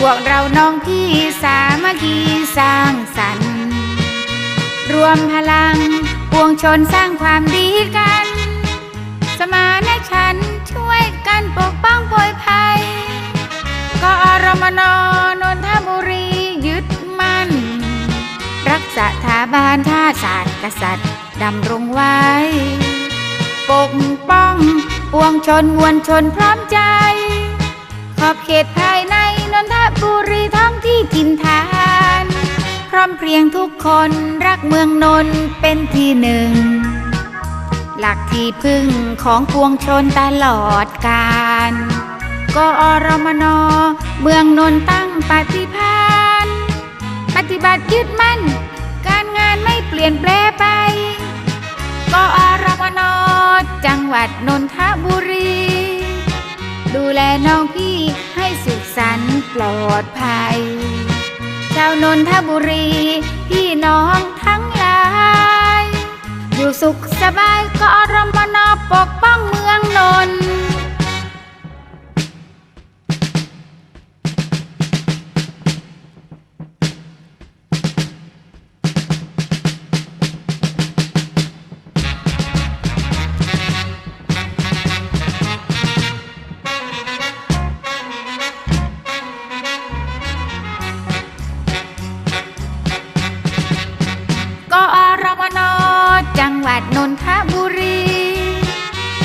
พวกเราน้องพี่สามัคคีสร้างสรรค์รวมพลังปวงชนสร้างความดีกัน สมานฉันช่วยกันปกป้องโพยภัยกอรมนนนทบุรียึดมั่น รักษาถาบานท่าศาสตร์กษัตริย์ดำรงไว้ ปกป้องปวงชนมวลชนพร้อมใจ ขอบเขตภายใน นนทบุรีท้องที่ถิ่นฐาน พร้อมเพรียงทุกคนรักเมืองนนท์เป็นที่หนึ่ง หลักที่พึ่งของปวงชนตลอดกาลกอรมนเมืองนนท์ตั้งปฏิภาณปฏิบัติยึดมั่น การงานไม่เปลี่ยนแปลไปกอรมนจังหวัดนนทบุรี ดูแลน้องพี่ให้สุขสันต์ ลอดภัย ชาวนนทบุรี พี่น้องทั้งหลาย อยู่สุขสบายก็รมนปก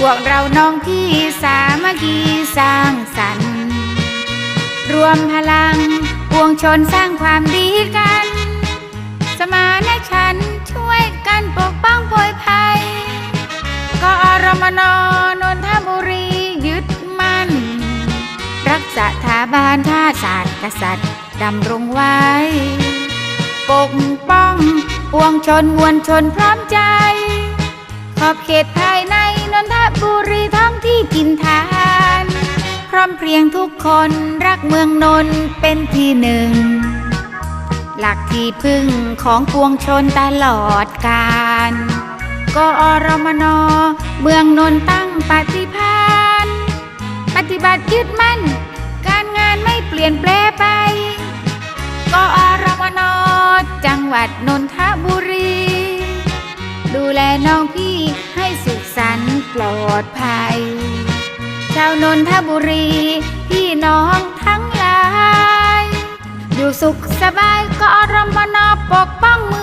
วกเราน้องพี่สามัคคีสร้างสรรค์ รวมพลังปวงชนสร้างความดีกัน สมานฉันช่วยกันปกป้องโพยภัยกอรมนนนทบุรียึดมั่น รักษาถาบานท่าศาสตร์กษัตริย์ดำรงไว้ ปกป้องปวงชนมวลชนพร้อมใจ ขอบเขตภา บุรีท้องที่กินทาน พร้อมเพรียงทุกคนรักเมืองนนท์เป็นที่หนึ่ง หลักที่พึ่งของปวงชนตลอดกาลกอรมนเมืองนนท์ตั้งปฏิภาณปฏิบัติยึดมั่น การงานไม่เปลี่ยนแปลไปกอรมนจังหวัดนนทบุรี ดูแลน้องพี่ สันปลอดภัย ชาวนนทบุรี พี่น้องทั้งหลาย อยู่สุขสบายกอรมนปกป้องมือ